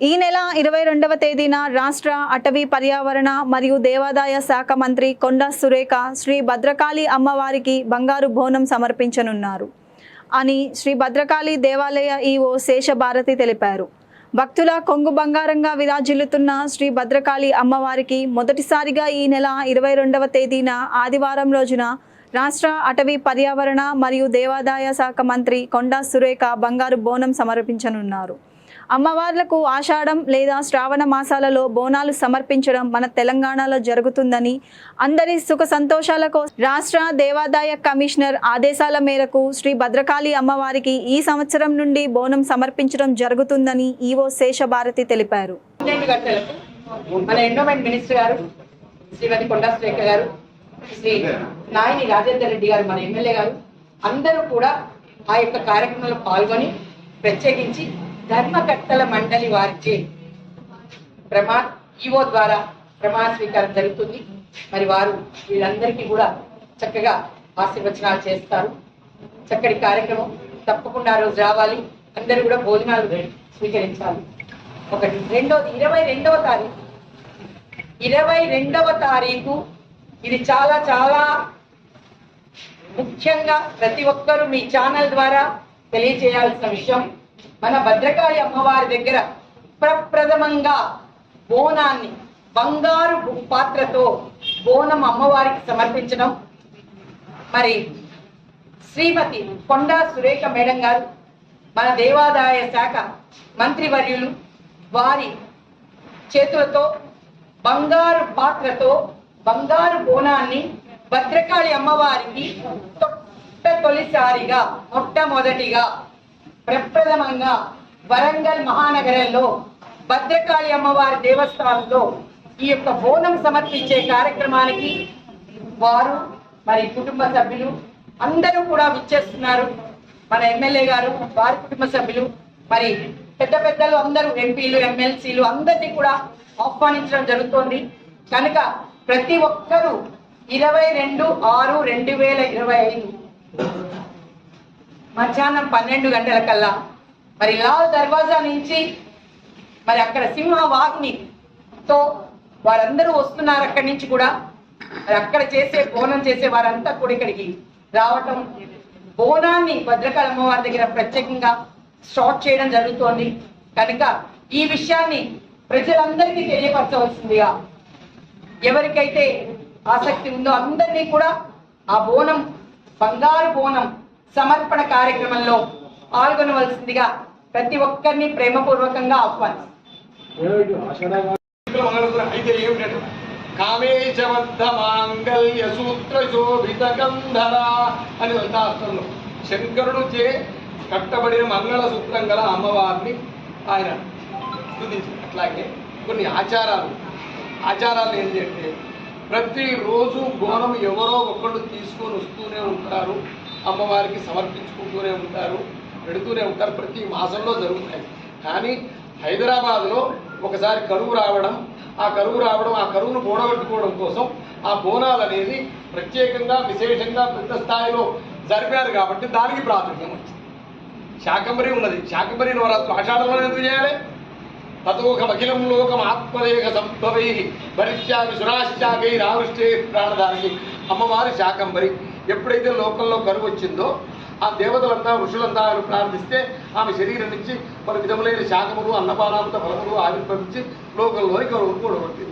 ఈ నెల ఇరవై రెండవ తేదీన రాష్ట్ర అటవీ పర్యావరణ మరియు దేవాదాయ శాఖ మంత్రి కొండా సురేఖ శ్రీ భద్రకాళి అమ్మవారికి బంగారు బోనం సమర్పించనున్నారు అని శ్రీ భద్రకాళి దేవాలయ ఈఓ శేషభారతి తెలిపారు. భక్తుల కొంగు బంగారంగా విరాజిల్లుతున్న శ్రీ భద్రకాళి అమ్మవారికి మొదటిసారిగా ఈ నెల ఇరవై రెండవ తేదీన ఆదివారం రోజున రాష్ట్ర అటవీ పర్యావరణ మరియు దేవాదాయ శాఖ మంత్రి కొండా సురేఖ బంగారు బోనం సమర్పించనున్నారు. అమ్మవార్లకు ఆషాఢం లేదా శ్రావణ మాసాలలో బోనాలు సమర్పించడం మన తెలంగాణలో జరుగుతుందని అందరి సుఖ సంతోషాల కోసం రాష్ట్ర దేవాదాయ కమిషనర్ ఆదేశాల మేరకు శ్రీ భద్రకాళి అమ్మవారికి ఈ సంవత్సరం నుండి బోనం సమర్పించడం జరుగుతుందని ఈవో శేషభారతి తెలిపారు. మన ఎండోమెంట్ మినిస్టర్ గారు శ్రీమతి కొండా సురేఖ గారు శ్రీ నాయని రాజేందర్ రెడ్డి గారు మన ఎమ్మెల్యే గారు అందరూ కూడా ఆ యొక్క కార్యక్రమంలో పాల్గొని ప్రత్యేకించి ధర్మకర్తల మండలి వారిచే ప్రమా ఈవో ద్వారా ప్రమాణ స్వీకారం జరుగుతుంది. మరి వారు వీళ్ళందరికీ కూడా చక్కగా ఆశీర్వచనాలు చేస్తారు. చక్కటి కార్యక్రమం తప్పకుండా రోజు రావాలి. అందరూ కూడా భోజనాలు స్వీకరించాలి. ఒకటి. రెండోది ఇరవై రెండవ తారీఖు. ఇరవై రెండవ తారీఖు. ఇది చాలా చాలా ముఖ్యంగా ప్రతి ఒక్కరూ మీ ఛానల్ ద్వారా తెలియజేయాల్సిన విషయం. మన భద్రకాళి అమ్మవారి దగ్గర ప్రప్రథమంగా బోనాన్ని బంగారు పాత్రతో బోనం అమ్మవారికి సమర్పించడం. మరి శ్రీమతి కొండా సురేఖ మేడం గారు మన దేవాదాయ శాఖ మంత్రివర్యులు వారి చేతులతో బంగారు పాత్రతో బంగారు బోనాన్ని భద్రకాళి అమ్మవారికి తొట్ట తొలిసారిగా మొట్టమొదటిగా ప్రప్రథమంగా వరంగల్ మహానగరంలో భద్రకాళి అమ్మవారి దేవస్థానంలో ఈ యొక్క బోనం సమర్పించే కార్యక్రమానికి వారు మరి కుటుంబ సభ్యులు అందరూ కూడా విచ్చేస్తున్నారు. మన ఎమ్మెల్యే గారు వారి కుటుంబ సభ్యులు మరి పెద్ద పెద్దలు అందరూ ఎంపీలు ఎమ్మెల్సీలు అందరినీ కూడా ఆహ్వానించడం జరుగుతోంది. కనుక ప్రతి ఒక్కరూ ఇరవై రెండు ఆరు రెండు వేల ఇరవై ఐదు మధ్యాహ్నం పన్నెండు గంటల కల్లా మరి లాల్ దర్వాజా నుంచి మరి అక్కడ సింహ వాహినితో వారందరూ వస్తున్నారు అక్కడి నుంచి కూడా. మరి అక్కడ చేసే బోనం చేసే వారంతా కూడా ఇక్కడికి రావటం బోనాన్ని భద్రకాళ అమ్మవారి దగ్గర ప్రత్యేకంగా స్టార్ట్ చేయడం జరుగుతోంది. కనుక ఈ విషయాన్ని ప్రజలందరికీ తెలియపరచవలసిందిగా ఎవరికైతే ఆసక్తి ఉందో అందరినీ కూడా ఆ బోనం బంగారు బోనం సమర్పణ కార్యక్రమంలో పాల్గొనవలసిందిగా ప్రతి ఒక్కరిని ప్రేమపూర్వకంగా ఆహ్వానిస్తారు కామేశబద్ధ మాంగళ్య సూత్ర శోభిత గంధర అని శంకరుడు చే కట్టబడిన మంగళసూత్రం గల అమ్మవారిని ఆయన స్తుతించారు అట్లాగే కొన్ని ఆచారాలు. ఆచారాలు ఏంటంటే ప్రతిరోజు బోనం ఎవరో ఒకళ్ళు తీసుకొని వస్తూనే ఉంటారు. అమ్మవారికి సమర్పించుకుంటూనే ఉంటారు పెడుతూనే ఉంటారు. ప్రతి మాసంలో జరుగుతాయి. కానీ హైదరాబాద్లో ఒకసారి కరువు రావడం ఆ కరువు రావడం ఆ కరువును కూడగట్టుకోవడం కోసం ఆ బోనాలు అనేది ప్రత్యేకంగా విశేషంగా పెద్ద స్థాయిలో జరిపారు కాబట్టి దానికి ప్రాధాన్యం వచ్చింది. శాకంబరి ఉన్నది. శాకంబరి నవరాత్రులు ఆషాఢంలో ఎందుకు చేయాలి? తతోకమఖిలం లోకం ఆత్మదేహ సంభవై భరిష్యామి సురాశ్చాకై రావృష్టే ప్రాణదానికి అమ్మవారి శాకంబరి ఎప్పుడైతే లోకంలో కరువు వచ్చిందో ఆ దేవతలంతా ఋషులంతా ఆయన ప్రార్థిస్తే ఆమె శరీరం నుంచి పలు విధములైన శాకములు అన్నపానామృత ఫలములు ఆవిర్భవించి లోకంలోని కరువును కూడగొట్టింది.